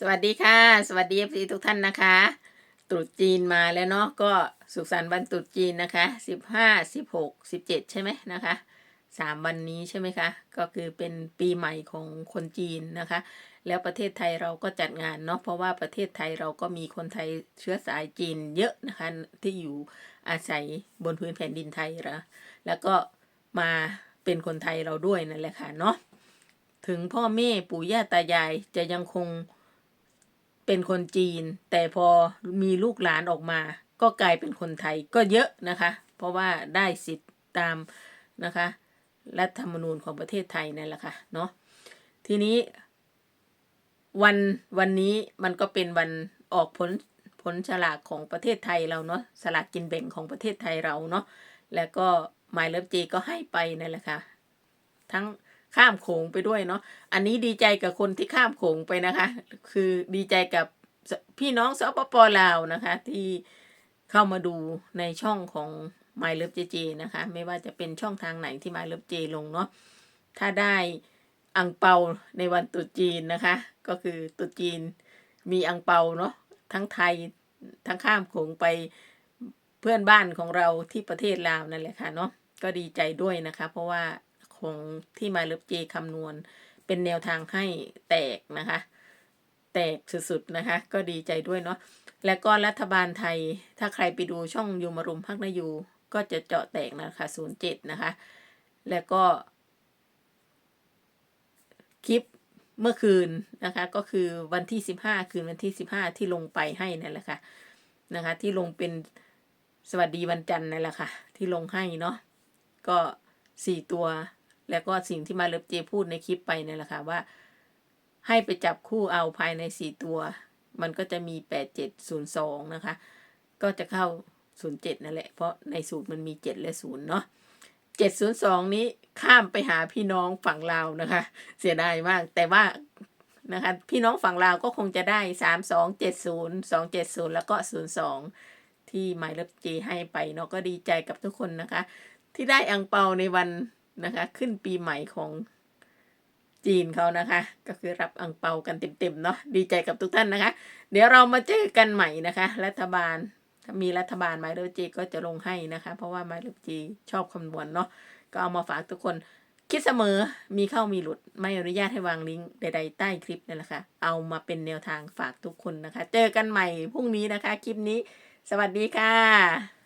สวัสดีค่ะ สวัสดีเอฟซีทุกท่านนะคะ ตรุษจีนมาแล้วเนาะก็สุขสันต์วันตรุษจีนนะคะสิบห้าสิบหกสิบเจ็ดใช่ไหมนะคะสามวันนี้ใช่ไหมคะ ก็คือเป็นปีใหม่ของคนจีนนะคะ แล้วประเทศไทยเราก็จัดงานเนาะเพราะว่าประเทศไทยเราก็มีคนไทยเชื้อสายจีนเยอะนะคะ ที่อยู่อาศัยบนพื้นแผ่นดินไทยละแล้วก็มาเป็นคนไทยเราด้วยนั่นแหละค่ะเนาะถึงพ่อแม่ปู่ย่าตายายจะยังคง เป็นคนจีน แต่พอมีลูกหลานออกมา ก็กลายเป็นคนไทยก็เยอะนะคะ เพราะว่าได้สิทธิ์ตามนะคะรัฐธรรมนูญของประเทศไทยนั่นแหละค่ะเนาะทีนี้วันวันนี้มันก็เป็นวันออกผลผลฉลากของประเทศไทยเราเนาะสลากกินแบ่งของประเทศไทยเราเนาะแล้วก็หมายเลิฟจีก็ให้ไปนั่นแหละค่ะทั้ง ข้ามโขงไปด้วยเนาะอันนี้ดีใจกับคนที่ข้ามโขงไปนะคะ คือดีใจกับพี่น้องสปปลาวนะคะ ที่เข้ามาดูในช่องของ My Love JJ นะคะ ไม่ว่าจะเป็นช่องทางไหนที่ My Love J ลงเนาะถ้าได้อังเปาในวันตรุษจีนนะคะ ก็คือตรุษจีนมีอังเปาเนาะทั้งไทยทั้งข้ามโขงไปเพื่อนบ้านของเราที่ประเทศลาวนั่นแหละค่ะเนาะก็ดีใจด้วยนะคะ เพราะว่า ของที่มาเลิฟเจคำนวณ เป็นแนวทางให้แตกนะคะ แตกสุดๆนะคะ ก็ดีใจด้วยเนาะแล้วก็รัฐบาลไทยถ้าใครไปดูช่องยูมารุมพักนายูก็จะเจาะแตกนะคะศูนย์เจ็ดนะคะ แล้วก็ คลิปเมื่อคืนนะคะ ก็คือวันที่สิบห้าคืนวันที่สิบห้าที่ลงไปให้นั่นแหละค่ะนะคะ ที่ลงเป็นสวัสดีวันจันทร์นั่นแหละค่ะ ที่ลงให้เนาะก็สี่ตัว แล้วก็สิ่งที่มาเลิฟเจพูดในคลิปไปเนี่ยแหละค่ะว่า ให้ไปจับคู่เอาภายในสี่ตัว มันก็จะมีแปดเจ็ดศูนย์สองนะคะ ก็จะเข้าศูนย์เจ็ดนั่นแหละ เพราะในสูตรมันมีเจ็ดและศูนย์เนาะเจ็ดศูนย์สองนี้ข้ามไปหาพี่น้องฝั่งลาวนะคะ เสียดายมาก แต่ว่านะคะพี่น้องฝั่งลาวก็คงจะได้สามสองเจ็ดศูนย์สองเจ็ดศูนย์แล้วก็ศูนย์สองที่หมายเลขเจให้ไปเนาะก็ดีใจกับทุกคนนะคะ ที่ได้อังเปาในวัน นะคะ ขึ้นปีใหม่ของจีนเขานะคะ ก็คือรับอังเปากันเต็มๆเนาะดีใจกับทุกท่านนะคะ เดี๋ยวเรามาเจอกันใหม่นะคะ รัฐบาลถ้ามีรัฐบาลไมเลจีก็จะลงให้นะคะ เพราะว่าไมเลจีชอบคำนวณเนาะก็เอามาฝากทุกคนคิดเสมอมีเข้ามีหลุดไม่อนุญาตให้วางลิงก์ใดๆใต้คลิปนั่นแหละค่ะเอามาเป็นแนวทางฝากทุกคนนะคะ เจอกันใหม่พรุ่งนี้นะคะ คลิปนี้ สวัสดีค่ะ